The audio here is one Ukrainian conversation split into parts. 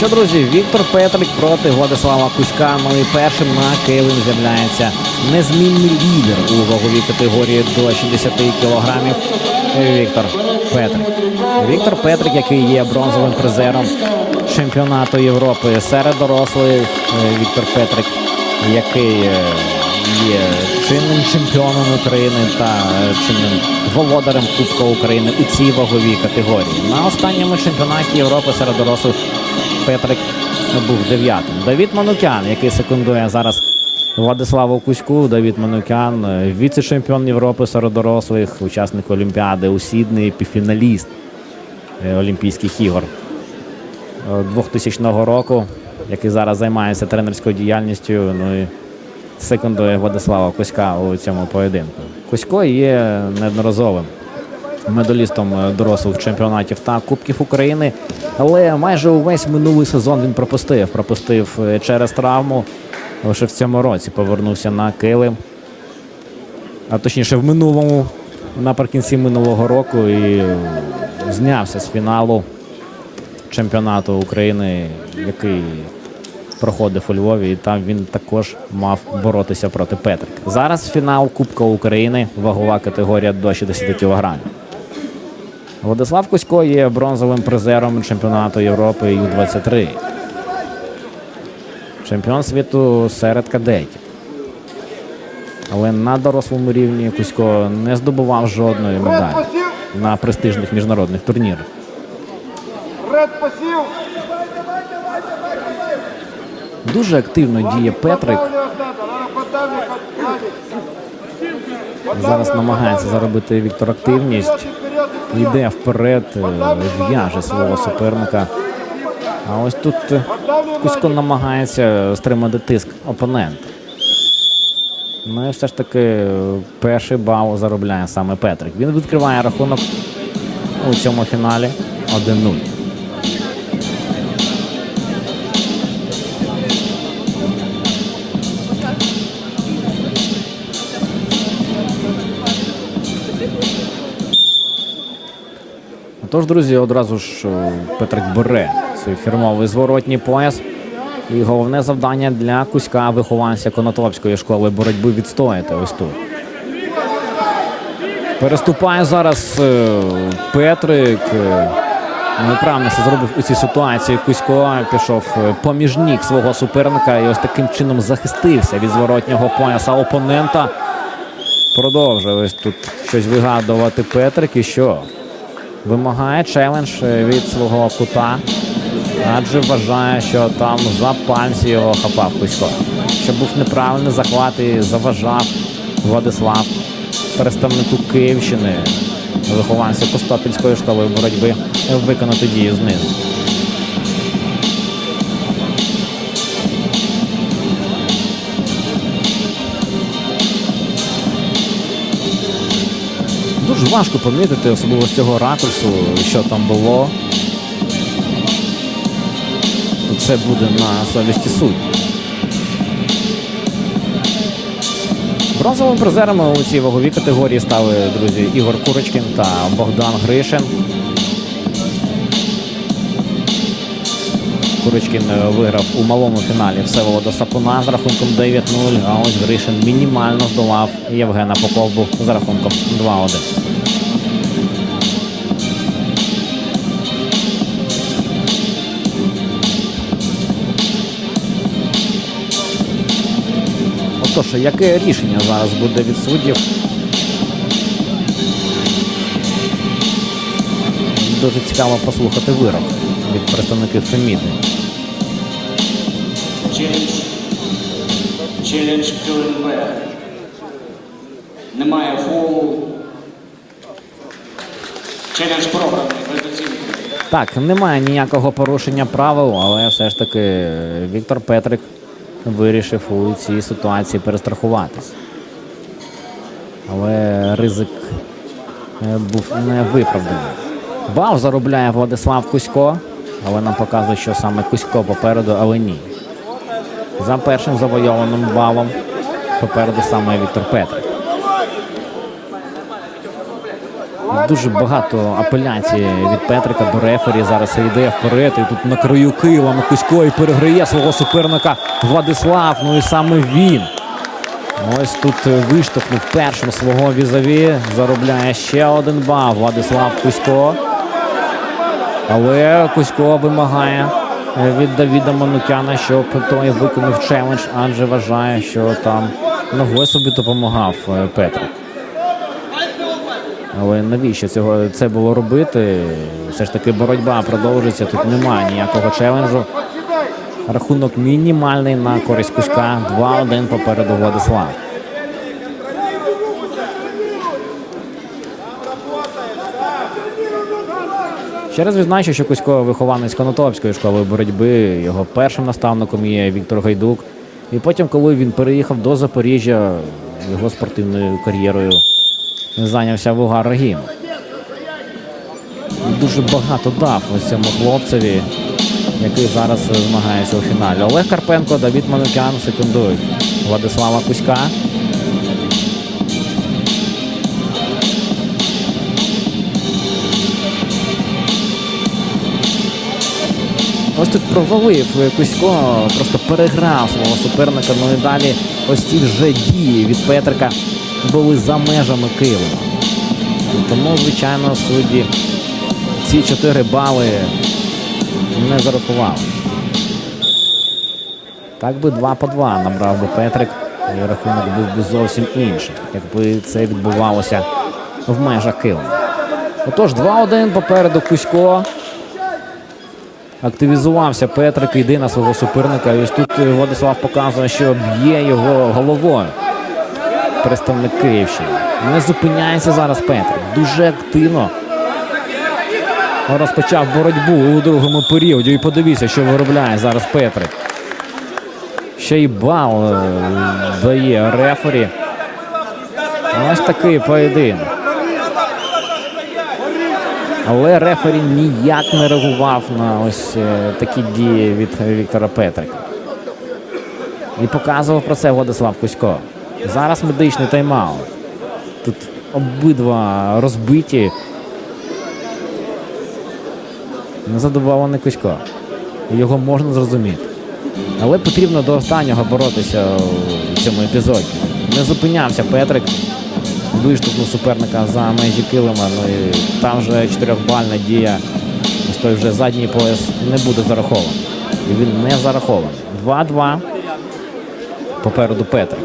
що, друзі, Віктор Петрик проти Владислава Кузька. Ну і першим на килим з'являється незмінний лідер у ваговій категорії до 60 кілограмів. Віктор Петрик. Віктор Петрик, який є бронзовим призером чемпіонату Європи серед дорослих. Е, Віктор Петрик, який е, є чинним чемпіоном України та е, чинним володарем Кубка України у цій ваговій категорії. На останньому чемпіонаті Європи серед дорослих Петрик був дев'ятим. Давід Манукян, який секундує зараз Владиславу Кузьку. Давід Манукян, е, віце-чемпіон Європи серед дорослих, учасник Олімпіади у Сіднеї, півфіналіст е, Олімпійських ігор. 2000 року, який зараз займається тренерською діяльністю. Ну і секундує Владислава Коська у цьому поєдинку. Косько є неодноразовим медалістом е, дорослих чемпіонатів та Кубків України. Але майже увесь минулий сезон він пропустив. Пропустив е, через травму. Лише в цьому році повернувся на килим. А точніше, в минулому, наприкінці минулого року, і знявся з фіналу чемпіонату України, який проходив у Львові, і там він також мав боротися проти Петрика. Зараз фінал Кубка України, вагова категорія до 60 кг. Владислав Кузько є бронзовим призером чемпіонату Європи Ю-23. Чемпіон світу серед кадетів. Але на дорослому рівні Кузько не здобував жодної медалі на престижних міжнародних турнірах. Дуже активно діє Петрик. Зараз намагається заробити Віктор активність. Йде вперед, е, в'яже свого суперника. А ось тут Кузько намагається стримати тиск опонента. Ну і все ж таки е, перший бал заробляє саме Петрик. Він відкриває рахунок у цьому фіналі 1-0. Тож, друзі, одразу ж е, Петрик бере свій фірмовий зворотній пояс. І головне завдання для Кузька вихованця Конотопської школи боротьби відстояти ось тут. Переступає зараз е, Петрик. Е, Неправильно це зробив у цій ситуації. Кузько пішов поміж ніг свого суперника і ось таким чином захистився від зворотнього пояса опонента. Продовжує ось тут щось вигадувати Петрик. І що? Вимагає челендж е, від свого кута, адже вважає, що там за пальці його хапав Кузько. Що був неправильний захват і заважав Владислав, представнику Київщини, вихованцю Костопільської школи боротьби, виконати дію знизу. Важко помітити, особливо з цього ракурсу, що там було. Це буде на совісті судді. Бронзовими призерами у цій ваговій категорії стали друзі Ігор Курочкін та Богдан Гришин. Курочкін е, виграв у малому фіналі Всеволода Сапуна з рахунком 9-0, а ось Гришин мінімально здолав Євгена Поповбу з рахунком 2-1. Отож, яке рішення зараз буде від суддів? Дуже цікаво послухати вирок від представників Феміди. Челендж. КЛНБ. Немає фолу. Челендж програний без оцінки. Так, немає ніякого порушення правил, але все ж таки Віктор Петрик вирішив у цій ситуації перестрахуватись. Але ризик е, був не виправданий. Бал заробляє Владислав Кузько, але нам показує, що саме Кузько попереду, але ні. За першим завойованим балом попереду саме Віктор Петрик. Дуже багато апеляцій від Петрика до рефері. Зараз йде вперед. І тут на краю Києва Кузько і переграє свого суперника Владислав. Ну і саме він. Ось тут виштовхнув першим свого візаві. Заробляє ще один бал. Владислав Кузько. Але Кузько вимагає від Давіда Манукяна, щоб той виконав челендж, адже вважає, що там ногою собі допомагав е, Петрик. Але навіщо цього це було робити? Все ж таки боротьба продовжується. Тут немає ніякого челенджу. Рахунок мінімальний на користь Кузька. 2-1 попереду Владислав. Ще раз відзначу, що Кузько вихованець Конотопської школи боротьби. Його першим наставником є Віктор Гайдук. І потім, коли він переїхав до Запоріжжя, його спортивною кар'єрою зайнявся Вугар Рагім. Дуже багато дав ось цьому хлопцеві, який зараз змагається у фіналі. Олег Карпенко, Давід Манукян секундують Владислава Кузька. Ось тут провалив Кузько, просто переграв свого суперника. Ну і далі ось ці вже дії від Петрика були за межами Києва. Тому, звичайно, судді ці 4 бали не зарахували. Так би 2 по 2 набрав би Петрик, і рахунок був би зовсім інший, якби це відбувалося в межах Києва. Отож, 2-1 попереду Кузько. Активізувався Петрик, йде на свого суперника. І ось тут Владислав показує, що б'є його головою. Представник Київщини. Не зупиняється зараз Петрик. Дуже активно розпочав боротьбу у другому періоді. І подивіться, що виробляє зараз Петрик. Ще й бал е, дає рефері. Ось такий поєдинок. Але рефері ніяк не реагував на ось е, такі дії від Віктора Петрика. І показував про це Владислав Кузько. Зараз медичний тайм-аут. Тут обидва розбиті. Незадоволений Кузько. Його можна зрозуміти. Але потрібно до останнього боротися у цьому епізоді. Не зупинявся Петрик виштовхнув суперника за межі килима. Ну і там вже чотирьохбальна дія. Ось той вже задній пояс не буде зарахований. І він не зарахований. 2-2. Попереду Петрик.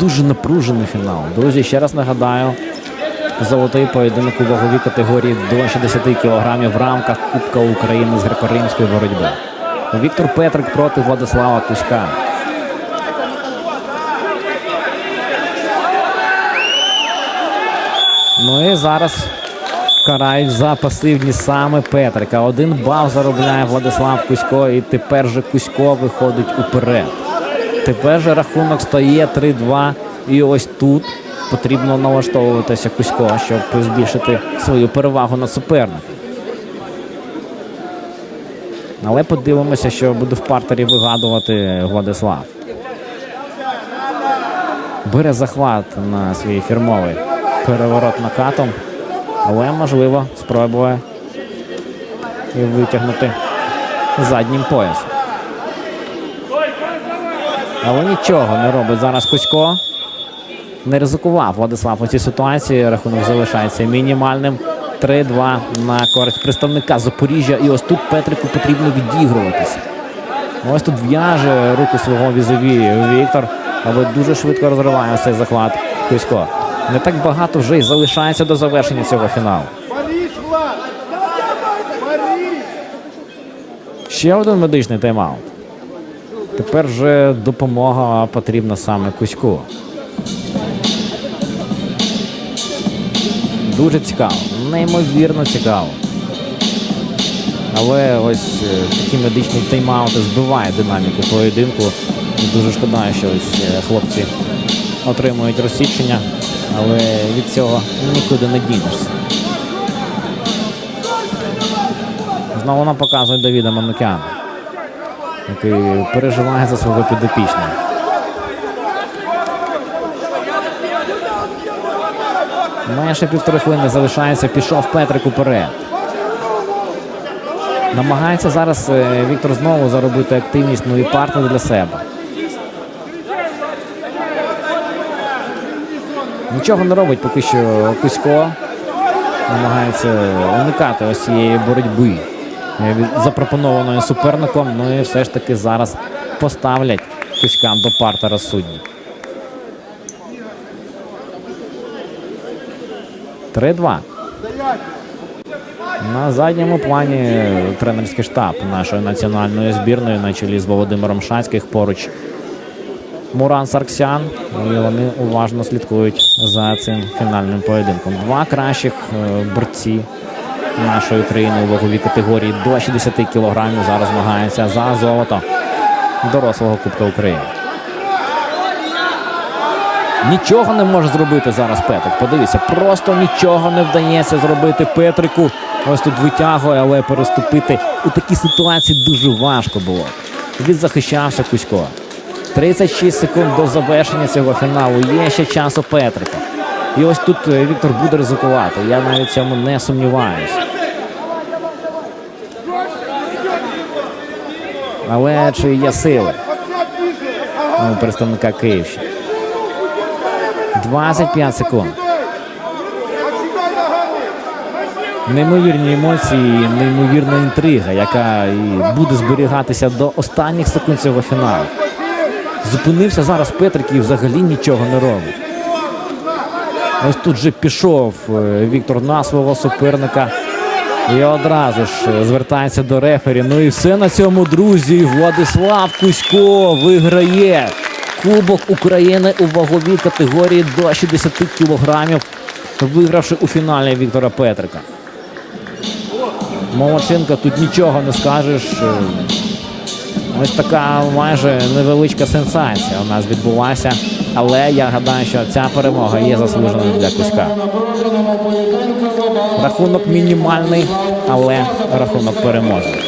Дуже напружений фінал. Друзі, ще раз нагадаю. Золотий поєдинок у ваговій категорії до 60 кг в рамках Кубка України з греко-римської боротьби. Віктор Петрик проти Владислава Кузька. Ну і зараз карають за пасивність саме Петрика. Один бал заробляє Владислав Кузько, і тепер же Кузько виходить уперед. Тепер же рахунок стає 3-2. І ось тут потрібно налаштовуватися Кузько, щоб збільшити свою перевагу над суперником. Але подивимося, що буде в партері вигадувати Владислав. Бере захват на свій фірмовий переворот накатом, але можливо спробує і витягнути заднім поясом. Але нічого не робить зараз Кузько. Не ризикував Владислав у цій ситуації. Рахунок залишається мінімальним. 3-2 на користь представника Запоріжжя. І ось тут Петрику потрібно відігруватися. Ось тут в'яже руку свого візові Віктор, але дуже швидко розриває цей захват Кузько. Не так багато вже й залишається до завершення цього фіналу. Ще один медичний тайм-аут. Тепер вже допомога потрібна саме Кузьку. Дуже цікаво, неймовірно цікаво. Але ось е, такі медичні тайм-аути збивають динаміку поєдинку. Дуже шкода, що ось е, хлопці отримують розсічення, але від цього нікуди не дінешся. Знову нам показує Давіда Манукяна. який переживає за свого підопічного. Менше півтори хвилини залишається. Пішов Петрик уперед. Намагається зараз е, Віктор знову заробити активність, ну і партнер для себе. Нічого не робить поки що Кузько. Намагається уникати ось цієї боротьби е, запропонованої суперником. Ну і все ж таки зараз поставлять Кузька до партера судді. 3-2. На задньому плані тренерський штаб нашої національної збірної на чолі з Володимиром Шацьких поруч Муран Сарксян. І вони уважно слідкують за цим фінальним поєдинком. Два кращих е, борці нашої країни у ваговій категорії до 60 кілограмів зараз змагаються за золото дорослого Кубка України. Нічого не може зробити зараз Петрик. Подивіться, просто нічого не вдається зробити Петрику. Ось тут витягує, але переступити у такій ситуації дуже важко було. Він захищався Кузько. 36 секунд до завершення цього фіналу. Є ще час у Петрика. І ось тут е, Віктор буде ризикувати. Я навіть цьому не сумніваюся. Але чи є сили у представника Київщини? 25 секунд. Неймовірні емоції, неймовірна інтрига, яка і буде зберігатися до останніх секунд цього фіналу. Зупинився зараз Петрик і взагалі нічого не робить. Ось тут же пішов е, Віктор на свого суперника. І одразу ж е, звертається до рефері. Ну і все на цьому, друзі. Владислав Кузько виграє Кубок України у ваговій категорії до 60 кілограмів, вигравши у фіналі Віктора Петрика. Молодчинка, тут нічого не скажеш. Ось така майже невеличка сенсація у нас відбулася. Але я гадаю, що ця перемога є заслуженою для Кузька. Рахунок мінімальний, але рахунок переможний.